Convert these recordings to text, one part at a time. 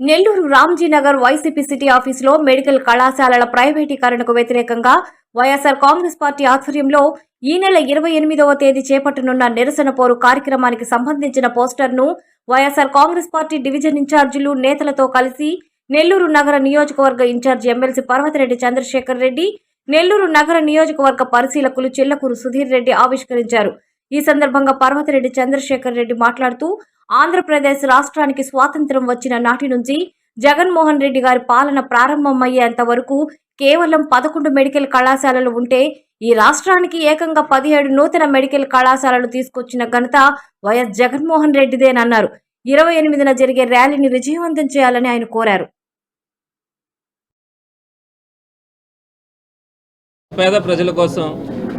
Nellore Ramjinagar YCP city ఆఫీసులో medical కళాశాలల ప్రైవేటీకరణకు వ్యతిరేకంగా వైఎస్ఆర్ కాంగ్రెస్ పార్టీ ఆధ్వర్యంలో ఈ నెల ఇరవై ఎనిమిదవ తేదీ చేపట్టనున్న నిరసన పోరు కార్యక్రమానికి సంబంధించిన పోస్టర్ను వైఎస్ఆర్ కాంగ్రెస్ పార్టీ డివిజన్ ఇన్ఛార్జీలు నేతలతో కలిసి నెల్లూరు నగర నియోజకవర్గ in charge MLC Parvathireddy Chandrasekhar Reddy Nellore నగర నియోజకవర్గ పరిశీలకులు చిల్లకూరు సుధీర్ రెడ్డి ఆవిష్కరించారు. ఈ సందర్భంగా పర్వతిరెడ్డి చంద్రశేఖర్ రెడ్డి మాట్లాడుతూ ఆంధ్రప్రదేశ్ రాష్ట్రానికి స్వాతంత్ర్యం వచ్చిన నాటి నుంచి జగన్మోహన్ రెడ్డి గారి పాలన ప్రారంభమయ్యేంత వరకు కేవలం పదకొండు మెడికల్ కళాశాలలు ఉంటే ఈ రాష్ట్రానికి ఏకంగా పదిహేడు నూతన మెడికల్ కళాశాలలు తీసుకొచ్చిన ఘనత వైఎస్ జగన్మోహన్ రెడ్డిదేనన్నారు. ఇరవై ఎనిమిదిన జరిగే ర్యాలీని విజయవంతం చేయాలని ఆయన కోరారు. పేద ప్రజల కోసం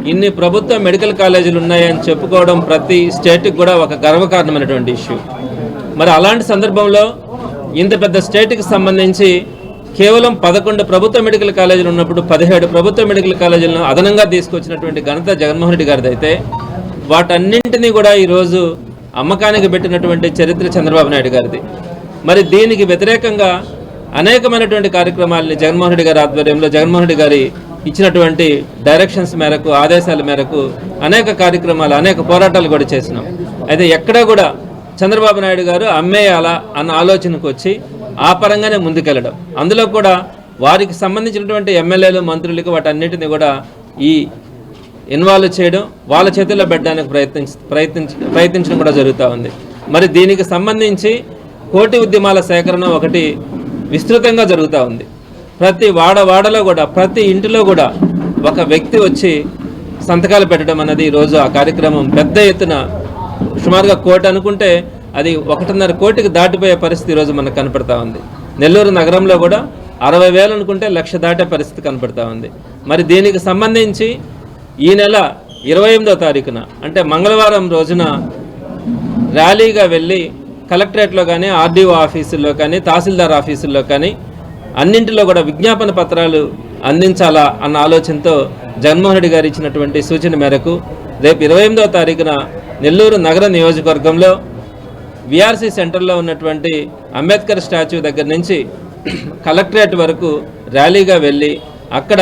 ఇన్ని ప్రభుత్వ మెడికల్ కాలేజీలు ఉన్నాయని చెప్పుకోవడం ప్రతి స్టేట్కి కూడా ఒక గర్వకారణమైనటువంటి ఇష్యూ మరి అలాంటి సందర్భంలో ఇంత పెద్ద స్టేట్కి సంబంధించి కేవలం పదకొండు ప్రభుత్వ మెడికల్ కాలేజీలు ఉన్నప్పుడు పదిహేడు ప్రభుత్వ మెడికల్ కాలేజీలను అదనంగా తీసుకొచ్చినటువంటి ఘనత జగన్మోహన్ రెడ్డి గారిది అయితే వాటన్నింటినీ కూడా ఈరోజు అమ్మకానికి పెట్టినటువంటి చరిత్ర చంద్రబాబు నాయుడు గారిది. మరి దీనికి వ్యతిరేకంగా అనేకమైనటువంటి కార్యక్రమాలని జగన్మోహన్ రెడ్డి గారి ఆధ్వర్యంలో జగన్మోహన్ రెడ్డి గారి ఇచ్చినటువంటి డైరెక్షన్స్ మేరకు ఆదేశాల మేరకు అనేక కార్యక్రమాలు అనేక పోరాటాలు కూడా చేసినాం. అయితే ఎక్కడా కూడా చంద్రబాబు నాయుడు గారు అమ్మేయాలా అన్న ఆలోచనకు వచ్చి ఆ పరంగానే ముందుకెళ్ళడం. అందులో కూడా వారికి సంబంధించినటువంటి ఎమ్మెల్యేలు మంత్రులకు వాటన్నిటిని కూడా ఈ ఇన్వాల్వ్ చేయడం వాళ్ళ చేతుల్లో పెట్టడానికి ప్రయత్నించ ప్రయత్నించ ప్రయత్నించడం కూడా జరుగుతూ ఉంది. మరి దీనికి సంబంధించి కోటి ఉద్యమాల సేకరణ ఒకటి విస్తృతంగా జరుగుతూ ఉంది. ప్రతి వాడవాడలో కూడా ప్రతి ఇంటిలో కూడా ఒక వ్యక్తి వచ్చి సంతకాలు పెట్టడం అన్నది ఈరోజు ఆ కార్యక్రమం పెద్ద ఎత్తున సుమారుగా కోటి అనుకుంటే అది ఒకటిన్నర కోటికి దాటిపోయే పరిస్థితి ఈరోజు మనకు కనపడతా ఉంది. నెల్లూరు నగరంలో కూడా అరవై వేలు అనుకుంటే లక్ష దాటే పరిస్థితి కనపడతా ఉంది. మరి దీనికి సంబంధించి ఈ నెల ఇరవై ఎనిమిదో తారీఖున అంటే మంగళవారం రోజున ర్యాలీగా వెళ్ళి కలెక్టరేట్లో కానీ ఆర్డీఓ ఆఫీసుల్లో కానీ తహసీల్దార్ ఆఫీసుల్లో కానీ అన్నింటిలో కూడా విజ్ఞాపన పత్రాలు అందించాలా అన్న ఆలోచనతో జగన్మోహన్ రెడ్డి గారు ఇచ్చినటువంటి సూచన మేరకు రేపు ఇరవై ఎనిమిదవ తారీఖున నెల్లూరు నగర నియోజకవర్గంలో విఆర్సీ సెంటర్లో ఉన్నటువంటి అంబేద్కర్ స్టాచ్యూ దగ్గర నుంచి కలెక్టరేట్ వరకు ర్యాలీగా వెళ్ళి అక్కడ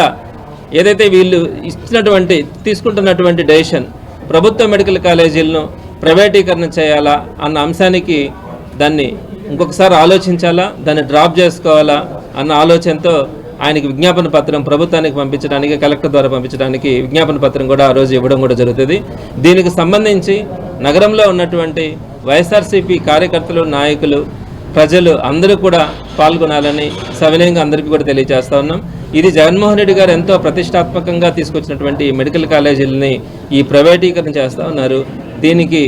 ఏదైతే వీళ్ళు ఇచ్చినటువంటి తీసుకుంటున్నటువంటి డెసిషన్ ప్రభుత్వ మెడికల్ కాలేజీలను ప్రైవేటీకరణ చేయాలా అన్న అంశానికి దాన్ని ఇంకొకసారి ఆలోచించాలా దాన్ని డ్రాప్ చేసుకోవాలా అన్న ఆలోచనతో ఆయనకి విజ్ఞాపన పత్రం ప్రభుత్వానికి పంపించడానికి కలెక్టర్ ద్వారా పంపించడానికి విజ్ఞాపన పత్రం కూడా ఆ రోజు ఇవ్వడం కూడా జరుగుతుంది. దీనికి సంబంధించి నగరంలో ఉన్నటువంటి వైఎస్ఆర్సీపీ కార్యకర్తలు నాయకులు ప్రజలు అందరూ కూడా పాల్గొనాలని సవినయంగా అందరికీ కూడా తెలియజేస్తా ఉన్నాం. ఇది జగన్మోహన్ రెడ్డి గారు ఎంతో ప్రతిష్టాత్మకంగా తీసుకొచ్చినటువంటి మెడికల్ కాలేజీలని ఈ ప్రైవేటీకరణ చేస్తూ ఉన్నారు. దీనికి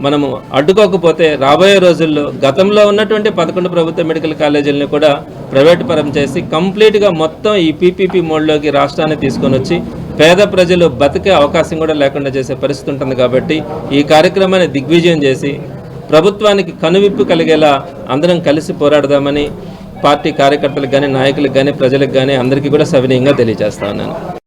మనము అడ్డుకోకపోతే రాబోయే రోజుల్లో గతంలో ఉన్నటువంటి పదకొండు ప్రభుత్వ మెడికల్ కాలేజీలను కూడా ప్రైవేట్ పరం చేసి కంప్లీట్గా మొత్తం ఈ పీపీపీ మోడ్లోకి రాష్ట్రాన్ని తీసుకొని వచ్చి పేద ప్రజలు బతికే అవకాశం కూడా లేకుండా చేసే పరిస్థితి ఉంటుంది కాబట్టి ఈ కార్యక్రమాన్ని దిగ్విజయం చేసి ప్రభుత్వానికి కనువిప్పు కలిగేలా అందరం కలిసి పోరాడదామని పార్టీ కార్యకర్తలకు కానీ నాయకులకు కానీ ప్రజలకు కానీ అందరికీ కూడా సవినీయంగా తెలియజేస్తా ఉన్నాను.